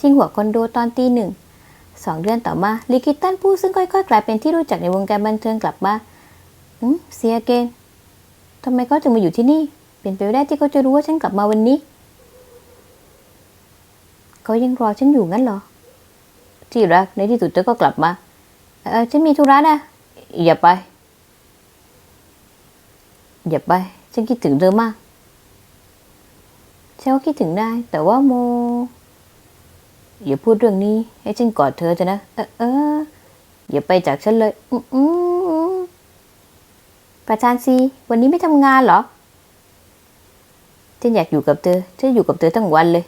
ชิงหัวคอนโดตอนตีหนึ่งสองเดือนต่อมาลิคิตันผู้ซึ่งค่อยๆ กลายเป็นที่รู้จักในวงการบันเทิงกลับมาอืมเสียเกนทำไมเขาถึงมาอยู่ที่นี่ เป็นไปได้ที่เขาจะรู้ว่าฉันกลับมาวันนี้เขายังรอฉันอยู่งั้นเหรอ ที่รักในที่สุดเธอก็กลับมาเออฉันมีธุระนะอย่าไป อย่าไป ฉันคิดถึงเธอมากฉันก็คิดถึงนายแต่ว่าโม อย่าพูดเรื่องนี้ ให้ฉันกอดเธอจะนะ เออเอออย่าไปจากฉันเลยอืมอือประธานซีวันนี้ไม่ทำงานเหรอฉันอยากอยู่กับเธอฉันอยู่กับเธอทั้งวันเลย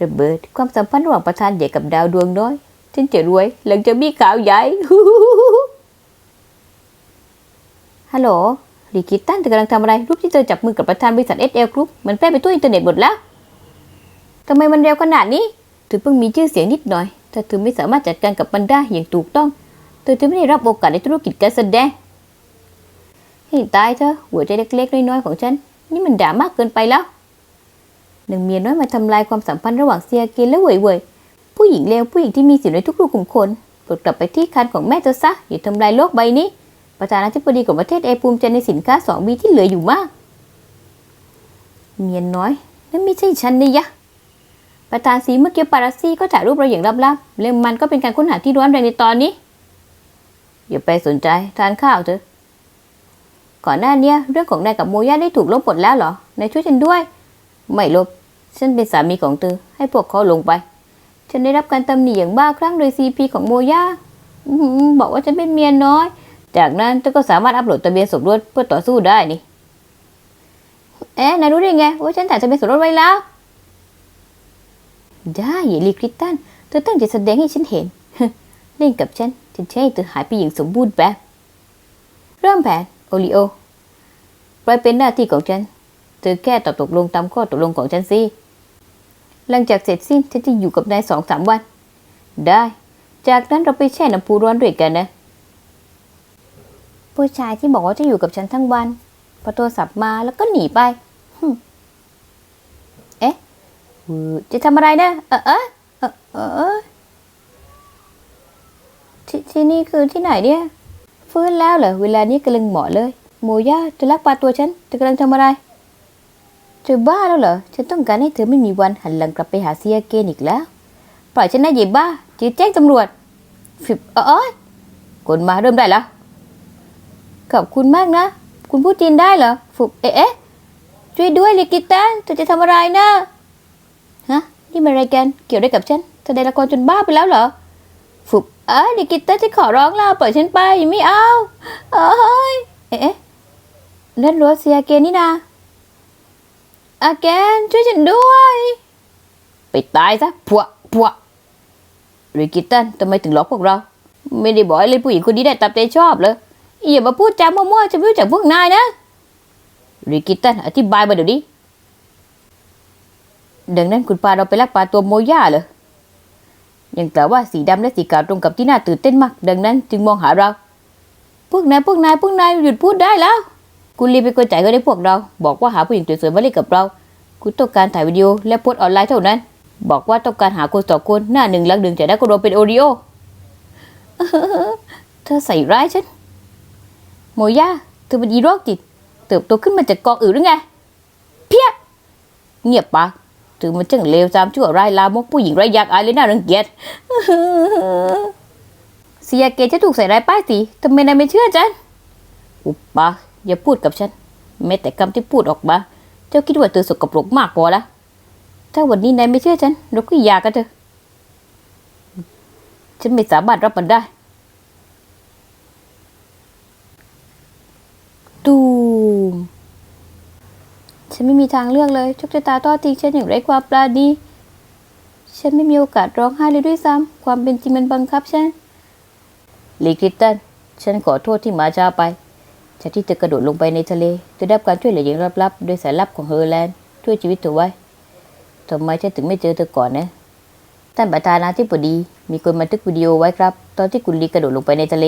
ระเบิดความสัมพันธ์ระหว่างประธานใหญ่กับดาวดวงน้อยฉันจะรวยหลังจะมีข่าวใหญ่ฮัลโหลลีกิตันเธอกำลังทำอะไรรูปที่เธอจับมือกับประธานบริษัทเอสเอลกรุ๊ปมันแพร่ไปทั่วอินเทอร์เน็ตหมดแล้ว ทำไมมันเร็วขนาดนี้ เธอเพิ่งมีชื่อเสียงนิดหน่อย ถ้าเธอไม่สามารถจัดการกับมันได้อย่างถูกต้อง เธอจะไม่ได้รับโอกาสในธุรกิจการแสดงให้ตายเธอะหัวใจเล็กๆน้อยๆของฉัน นี่มันด่ามากเกินไปแล้วหนางเมียน้อยมาทำลายความสัมพันธ์ระหว่างเซียเกนและเหวยเว่ยผู้หญิงเลวผู้หญิงที่มีสิทธิ์ในทุกรูขุมขนกดกลับไปที่คันของแม่เธอซะอย่าทำลายโลกใบนี้ ประธานาธิบดีของประเทศเอภูมิใจในสินค้าสองบีที่เหลืออยู่มาก เมียน้อยนั่นไม่ใช่ฉันนี่ยะ ประธานสีเมื่อกี้ปาราซี่ก็ถ่ายรูปเราอย่างลับๆเรื่องมันก็เป็นการค้นหาที่ร้อนแรงในตอนนี้ อย่าไปสนใจทานข้าวเถอะ ก่อนหน้านี้เรื่องของนายกับโมย่าได้ถูกลบหมดแล้วเหรอนายช่วยฉันด้วย ไม่ลบ ฉันเป็นสามีของเธอให้พวกเขาลงไป ฉันได้รับการตำหนิอย่างบ้าคลั่งโดยซีพีของโมย่าบอกว่าฉันเป็นเมียน้อย จากนั้นเธอก็สามารถอัปโหลดทะเบียนสมรสเพื่อต่อสู้ได้นี่ เอ๊ะนายรู้ได้ไงว่าฉันถ่ายทะเบียนสมรสไว้แล้ว ได้อย่าลีคริสตันเธอตั้งใจแสดงให้ฉันเห็น เล่นกับฉันฉันจะให้เธอหายไปอย่างสมบูรณ์แบบ เริ่มแผน โอริโอปล่อยเป็นหน้าที่ของฉัน เธอแค่ตอบตกลงตามข้อตกลงของฉันสิ หลังจากเสร็จสิ้นฉันจะอยู่กับนายสองสามวัน ได้ จากนั้นเราไปแช่น้ำพุร้อนด้วยกันนะ ผู้ชายที่บอกว่าจะอยู่กับฉันทั้งวันพอโทรศัพท์มาแล้วก็หนีไปหึ จะทำอะไรนะ เออเออเออเออเอที่ที่นี่คือที่ไหนเนี่ย ฟื้นแล้วเหรอ เวลานี้กำลังเหมาะเลย โมย่าจะลักพาตัวฉันเธอกำลังทำอะไร เธอบ้าแล้วเหรอ ฉันต้องการให้เธอไม่มีวันหันหลังกลับไปหาเซียเกนอีกแล้ว ปล่อยฉันนะหยิบบ้าจะแจ้งตำรวจ ฟิบเออเอยคนมาเริ่มได้แล้วขอบคุณมากนะ คุณพูดจีนได้เหรอฝึกเอ๊ะเอ๊ะช่วยด้วยลิกิตันเธอจะทำอะไรนะ นี่มันอะไรกันเกี่ยวได้กับฉันแสดงละครจนบ้าไปแล้วเหรอฝึกเอ้ยลิกิตันจะขอร้องล่ะปล่อยฉันไปไม่เอาเอ้ยเอ๊ะเอ๊ะนั่นรัวเซียเกนนี่นาอาแกนช่วยฉันด้วย ไปตายซะพวกพวกริกิตันทำไมถึงหลอกพวกเรา ไม่ได้บอกให้เล่นผู้หญิงคนนี้ได้ตามใจชอบเลยอย่ามาพูดจามั่วๆจะไม่รู้จักพวกนายนะริกิตันอธิบายมาเดี๋ยวนี้ ดังนั้นคุณปาเราไปลักปลาตัวโมย่าเหรอยังกล่าวว่าสีดำและสีขาวตรงกับที่น่าตื่นเต้นมาก ดังนั้น จึงมองหาเรา พวกนายพวกนายพวกนายหยุดพูดได้แล้ว คุณรีบไปกดจ่ายเงินให้พวกเรา บอกว่าหาผู้หญิงสวยๆมาเล่นกับเราคุณต้องการถ่ายวิดีโอและโพสออนไลน์เท่านั้น บอกว่าต้องการหาคนสองคนหน้าหนึ่งหลังหนึ่งจะได้ก็รวมเป็นโอริโอเธอใส่ร้ายฉันโมย่าเธอเป็นอีโรคจิต เติบโตขึ้นมาจากกองอื่นหรือไง เพี้ยเงียบปาก ถึงมันจังเลวจามชั่วร้ายลามกผู้หญิงไร้ยากอายเลยน่ารังเกียจเสียเกจะถูกใส่ร้ายป้ายสีทำไมนายไม่เชื่อฉันอุปปาอย่าพูดกับฉันแม้แต่คำที่พูดออกมาเจ้าคิดว่าเธอสกปรกมากพอละถ้าวันนี้นายไม่เชื่อฉันเราก็หย่ากันเถอะฉันไม่สามารถรับมันได้ ตูม ฉันไม่มีทางเลือกเลยโชคชะตาทอดทิ้งฉันอย่างไร้ความปราณีฉันไม่มีโอกาสร้องไห้เลยด้วยซ้ำความเป็นจริงมันบังคับฉันลีคริสตันฉันขอโทษที่มาช้าไปจากที่เธอกระโดดลงไปในทะเลเธอได้รับการช่วยเหลืออย่างลับๆโดยสายลับของเฮอร์แลนด์ช่วยชีวิตเธอไว้ทำไมฉันถึงไม่เจอเธอก่อนนะท่านประธานาธิบดี มีคนบันทึกวิดีโอไว้ครับ ตอนที่คุณลีกระโดดลงไปในทะเล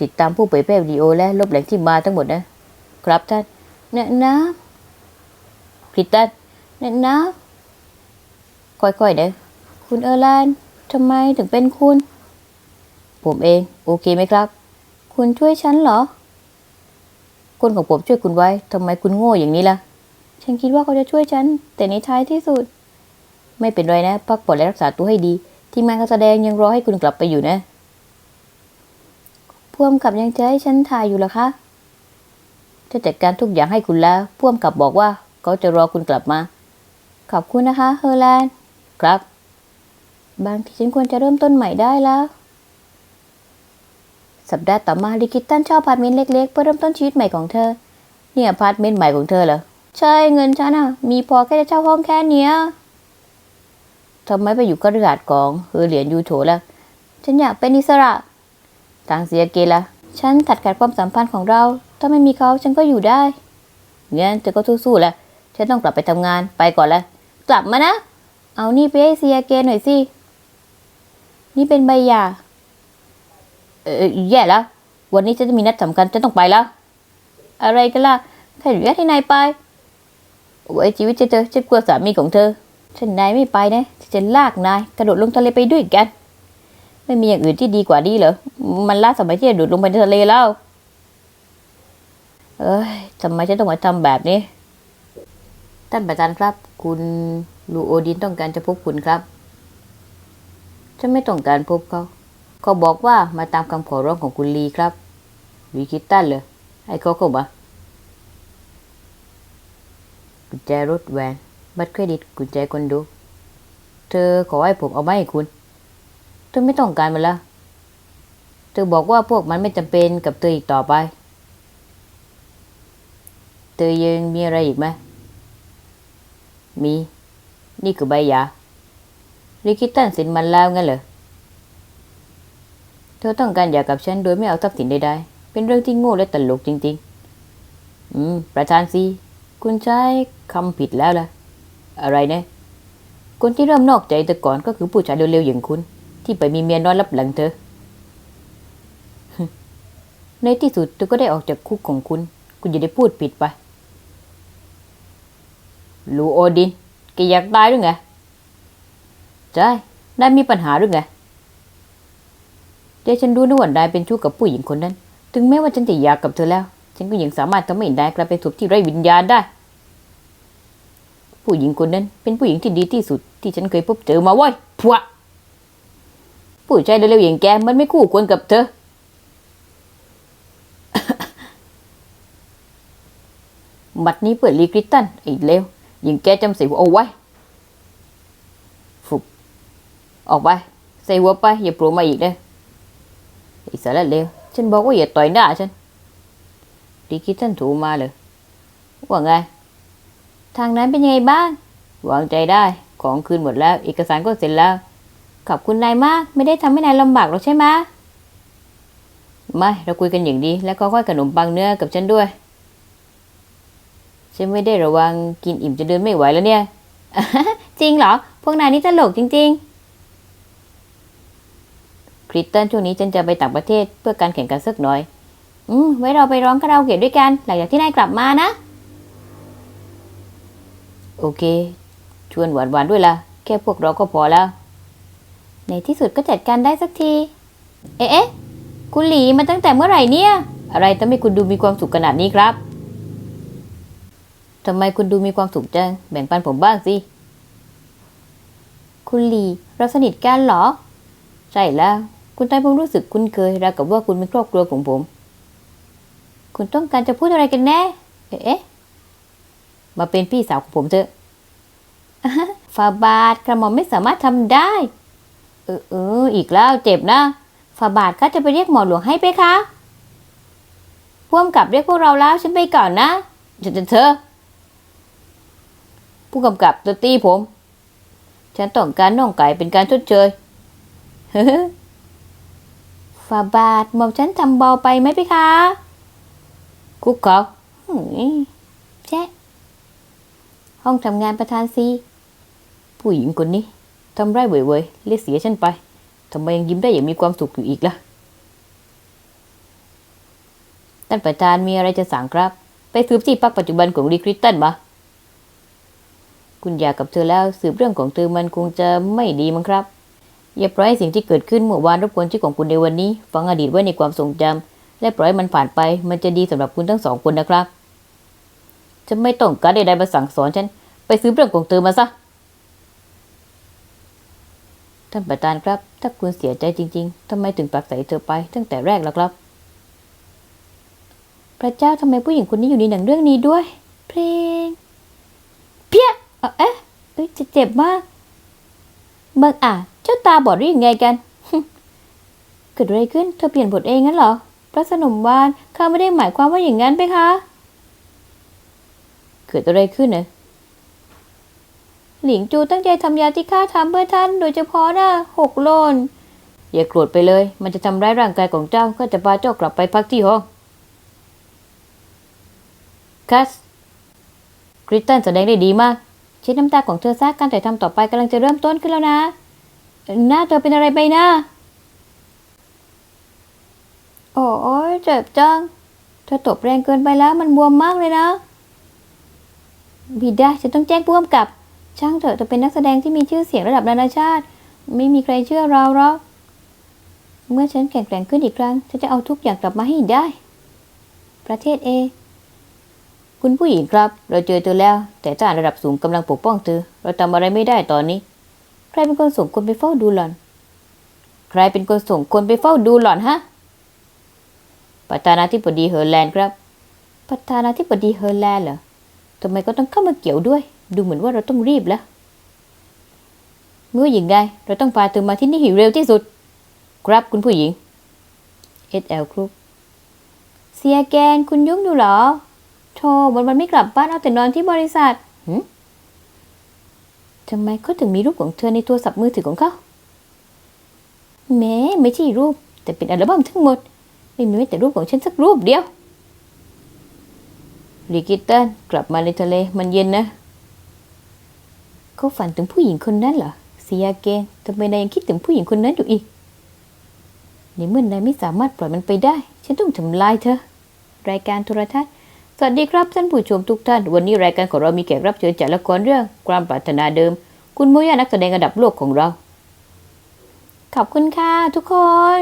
ติดตามผู้เผยแพร่วิดีโอและลบแหล่งที่มาทั้งหมดนะ ครับท่านนะนะ ริสตันนั่นนะค่อยๆเด้อคุณเออร์แลนด์ทำไมถึงเป็นคุณ ผมเอง โอเคไหมครับ คุณช่วยฉันเหรอ คนของผมช่วยคุณไว้ทำไมคุณโง่อย่างนี้ล่ะ ฉันคิดว่าเขาจะช่วยฉัน แต่ในท้ายที่สุด ไม่เป็นไรนะพักผ่อนและรักษาตัวให้ดี ทีมงานการแสดงยังรอให้คุณกลับไปอยู่นะพ่วมกับยังจะให้ฉันถ่ายอยู่หรอคะจะจัดการทุกอย่างให้คุณแล้วพ่วมกับบอกว่า เขาจะรอคุณกลับมา ขอบคุณนะคะเฮอร์แลนด์ครับ บางทีฉันควรจะเริ่มต้นใหม่ได้แล้ว สัปดาห์ต่อมาลิกิตันเช่าพาร์ตเมนต์เล็กๆ เพื่อเริ่มต้นชีวิตใหม่ของเธอ เนี่ยพาร์ตเมนต์ใหม่ของเธอเหรอ ใช่เงินฉันอะมีพอแค่จะเช่าห้องแค่เนี้ยทำไมไปอยู่กระดาษกองเฮอเหรียญยูโถล่ะ ฉันอยากเป็นอิสระ ทางเสียเกละฉันตัดขาดความสัมพันธ์ของเรา ถ้าไม่มีเขาฉันก็อยู่ได้งั้นเธอก็สู้ๆแหละ ฉันต้องกลับไปทำงานไปก่อนละกลับมานะ เอานี่ไปให้เซียเกหน่อยสิ นี่เป็นใบหย่าเออแย่แล้ว วันนี้ฉันจะมีนัดสำคัญฉันต้องไปแล้ว อะไรกันล่ะใครอนุญาตให้นายไปไว้ชีวิตจะเจอฉันกลัวสามีของเธอ ฉันนายไม่ไปนะฉันจะลากนายกระโดดลงทะเลไปด้วยกัน ไม่มีอย่างอื่นที่ดีกว่านี้เหรอ มันล้าสมัยที่จะโดดลงไปในทะเลแล้ว เอ้ยทำไมฉันต้องมาทำแบบนี้ ท่านประธานครับ คุณลูโอดินต้องการจะพบคุณครับ ฉันไม่ต้องการพบเขา เขาบอกว่ามาตามคำขอร้องของคุณลีครับวีคิดตันเลยให้เขาเข้ามากุญแจรถแวนบัตรเครดิตกุญแจคอนโดเธอขอให้ผมเอามาให้คุณ เธอไม่ต้องการมันล้วเธอบอกว่าพวกมันไม่จำเป็นกับเธออีกต่อไป เธอยังมีอะไรอีกไหม มี นี่คือใบยาลิคิตันสินมันแล้วงั้นเหรอ เธอต้องการหย่ากับฉันโดยไม่เอาทรัพย์สินใดๆ เป็นเรื่องที่โง่และตลกจริง ๆ อืม ประธานซี คุณใช้คำผิดแล้วล่ะ อะไรเนี่ย คนที่เริ่มนอกใจแต่ก่อนก็คือผู้ชายเร็วๆอย่างคุณ ที่ไปมีเมียน้อยรับหลังเธอ ในที่สุดเธอก็ได้ออกจากคุกของคุณ คุณอย่าได้พูดผิดไป ลูโอดินแกอยากตายหรือไงใช่นายมีปัญหาหรือไงเดี๋ยวฉันรู้นะว่านายเป็นชู้กับผู้หญิงคนนั้น ถึงแม้ว่าฉันจะหย่ากกับเธอแล้ว ฉันก็ยังสามารถทำให้นายกลายเป็นศพที่ไร้วิญญาณได้ ผู้หญิงคนนั้นเป็นผู้หญิงที่ดีที่สุด ที่ฉันเคยพบเจอมาว้ยพวะผู้ชายเร็วๆอย่างแกมันไม่คู่ควรกับเธอมัดนี้เปิดลีกริตันไอ้เลว ยิงแกจำส่หัวเอาไว้ฟุบออกไปใส่หัวไปอย่าโผล่มาอีกนะไอ้สารเลวฉันบอกว่าอย่าต่อยหน้าฉันลีกริตตันถูมาเลยว่าไง ทางนั้นเป็นยังไงบ้างวางใจได้ของคืนหมดแล้ว เอกสารก็เสร็จแล้ว ขอบคุณนายมาก ไม่ได้ทำให้นายลำบากหรอกใช่ไหมไม่ เราคุยกันอย่างดี แล้วก็ค่อยขนมปังเนื้อกับฉันด้วย ฉันไม่ได้ระวังกินอิ่มจะเดินไม่ไหวแล้วเนี่ย จริงเหรอ พวกนายนี่ตลกจริง ๆ คริสตันช่วงนี้ฉันจะไปต่างประเทศเพื่อการแข่งกันสักหน่อย อืม ไว้เราไปร้องคาราโอเกะด้วยกัน หลังจากที่นายกลับมานะ โอเค ชวนหวานหวานด้วยล่ะ แค่พวกเราก็พอแล้ว ในที่สุดก็จัดการได้สักทีเอ๊ะเอ๊ะคุณหลีมาตั้งแต่เมื่อไหร่เนี่ย อะไรทำให้คุณดูมีความสุขขนาดนี้ครับ ทำไมคุณดูมีความสุขจัง แบ่งปันผมบ้างสิ คุณหลี เราสนิทกันเหรอ ใช่แล้ว คุณไต้พงรู้สึกคุ้นเคยราวกับว่าคุณเป็นครอบครัวของผม คุณต้องการจะพูดอะไรกันแน่ เอ๊ะ มาเป็นพี่สาวของผมเถอะฟาบาทกระหม่อมไม่สามารถทำได้ เออเอออีกแล้วเจ็บนะฟาบาทก็จะไปเรียกหมอหลวงให้ไปคะพ่วมกับเรียกพวกเราแล้วฉันไปก่อนนะจะจะเธอ ผู้กำกับจะตีผม ฉันต้องการน่องไก่เป็นการชดเชยฟาบาทหม่อมฉันทำเบาไปไหมพี่คะ คุกเขาหืมแจ๊ห้องทำงานประธานซี ผู้หญิงคนนี้ทำไรายเว่ยๆเรียเสียฉันไปทำไมยังยิ้มได้อย่างมีความสุขอยู่อีกล่ะท่านประธานมีอะไรจะสั่งครับ ไปสืบที่พักปัจจุบันของรีคริสตันมา คุณอยากกับเธอแล้วสืบเรื่องของเธอมันคงจะไม่ดีมั้งครับ อย่าปล่อยให้สิ่งที่เกิดขึ้นเมื่อวานรบกวนชีวิตของคุณในวันนี้ฟังอดีตไว้ในความทรงจำและปล่อยให้มันผ่านไป มันจะดีสำหรับคุณทั้งสองคนนะครับ จะไม่ต้องการใดๆมาสั่งสอนฉัน ไปซื้อเรื่องของเธอมาซะ ท่านประธานครับ ถ้าคุณเสียใจจริง ๆทำไมถึงปักใส่เธอไป ตั้งแต่แรกล่ะครับ พระเจ้าทำไมผู้หญิงคนนี้อยู่ในหนังเรื่องนี้ด้วย เพลี เอ๊ะเอ้ยจะเจ็บมากเบิกอะเจ้าตาบอดหรือยังไงกันเกิดอะไรขึ้นเธอเปลี่ยนบทเองงั้นเหรอพระสนมวานข้าไม่ได้หมายความว่าอย่างนั้นไปคะเกิดอะไรขึ้นเน่ะหลิงจูตั้งใจทำยาที่ข้าทำเพื่อท่าน โดยเฉพาะนะหกโลนอย่าโกรธไปเลย มันจะทำร้ายร่างกายของเจ้าก็จะพาเจ้ากลับไปพักที่ห้องคัสคริสตันแสดงได้ดีมาก เช็ดน้ำตาของเธอซะการถ่ายทำต่อไปกำลังจะเริ่มต้นขึ้นแล้วนะ หน้าเธอเป็นอะไรไปนะโอ้ยเจ็บจัง เธอตบแรงเกินไปแล้วมันบวมมากเลยนะ บิดาฉันต้องแจ้งผู้กำกับ ช่างเถอะเธอเป็นนักแสดงที่มีชื่อเสียงระดับนานาชาติ ไม่มีใครเชื่อเราหรอกเมื่อฉันแข็งแกร่งขึ้นอีกครั้ง ฉันจะเอาทุกอย่างกลับมาให้ได้ ประเทศเอ คุณผู้หญิงครับ เราเจอเธอแล้ว แต่ทหารระดับสูงกำลังปกป้องเธอ เราทำอะไรไม่ได้ตอนนี้ ใครเป็นคนส่งคนไปเฝ้าดูหล่อน ใครเป็นคนส่งคนไปเฝ้าดูหล่อนฮะ ประธานาธิบดีเฮอร์แลนด์ครับ ประธานาธิบดีเฮอร์แลนด์เหรอทำไมก็ต้องเข้ามาเกี่ยวด้วย ดูเหมือนว่าเราต้องรีบแล้วเมื่ออย่างไงเราต้องพาเธอมาที่นี่ให้เร็วที่สุด ครับคุณผู้หญิง SL ครับเสียแกนคุณยุ่งอยู่หรอ วันวันไม่กลับบ้านเอาแต่นอนที่บริษัทหึทำไมเขาถึงมีรูปของเธอในโทรศัพท์มือถือของเขาแหม้ไม่ใช่รูป แต่เป็นอัลบั้มทั้งหมด ไม่มีแม้แต่รูปของฉันสักรูปเดียวลิกิตตันกลับมาในทะเลมันเย็นนะ เขาฝันถึงผู้หญิงคนนั้นเหรอเซียเกนทำไมนายยังคิดถึงผู้หญิงคนนั้นอยู่อีกในเมื่อนายไม่สามารถปล่อยมันไปได้ ฉันต้องทำลายเธอ รายการโทรทัศน์ สวัสดีครับท่านผู้ชมทุกท่าน วันนี้รายการของเรามีแขกรับเชิญจากละครเรื่องความปรารถนาเดิม คุณมุยานักแสดงระดับโลกของเรา ขอบคุณค่ะทุกคน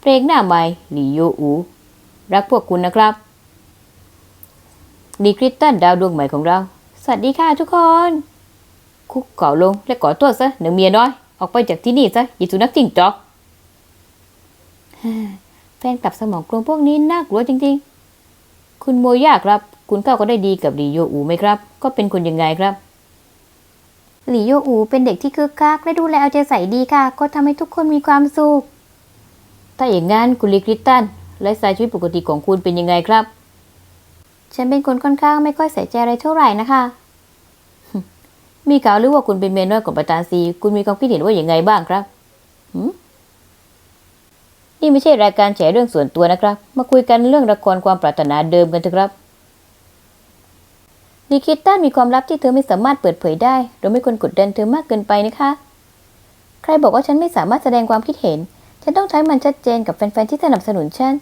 เพลงหน้าใหม่หลีโยอูรักพวกคุณนะครับ ดีคริสตันดาวดวงใหม่ของเรา สวัสดีค่ะทุกคน คุกเข่าลงและขอโทษซะหนึ่งเมียน้อย ออกไปจากที่นี่ซะอย่าสุนัขจิ้งจอกแฟนกลับสมองกลวงพวกนี้น่ากลัวจริง ๆ คุณโมย่าครับ คุณเข้าก็ได้ดีกับหลีโยอูไหมครับ ก็เป็นคนยังไงครับหลีโยอูเป็นเด็กที่คึกคักและดูแลเอาใจใส่ดีค่ะ ก็ทำให้ทุกคนมีความสุข ถ้าอย่างนั้นคุณลีคริสตันไลฟ์สไตล์ชีวิตปกติของคุณเป็นยังไงครับ ฉันเป็นคนค่อนข้างไม่ค่อยใส่ใจอะไรเท่าไหร่นะคะ มีข่าวหรือว่าคุณเป็นเมียน้อยของประธานซี คุณมีความคิดเห็นว่าอย่างไงบ้างครับหืม นี่ไม่ใช่รายการแฉเรื่องส่วนตัวนะครับ มาคุยกันเรื่องละครความปรารถนาเดิมกันเถอะครับลิคิตตันมีความลับที่เธอไม่สามารถเปิดเผยได้ เราไม่ควรกดดันเธอมากเกินไปนะคะ ใครบอกว่าฉันไม่สามารถแสดงความคิดเห็น ฉันต้องใช้มันชัดเจนกับแฟนๆที่สนับสนุนฉัน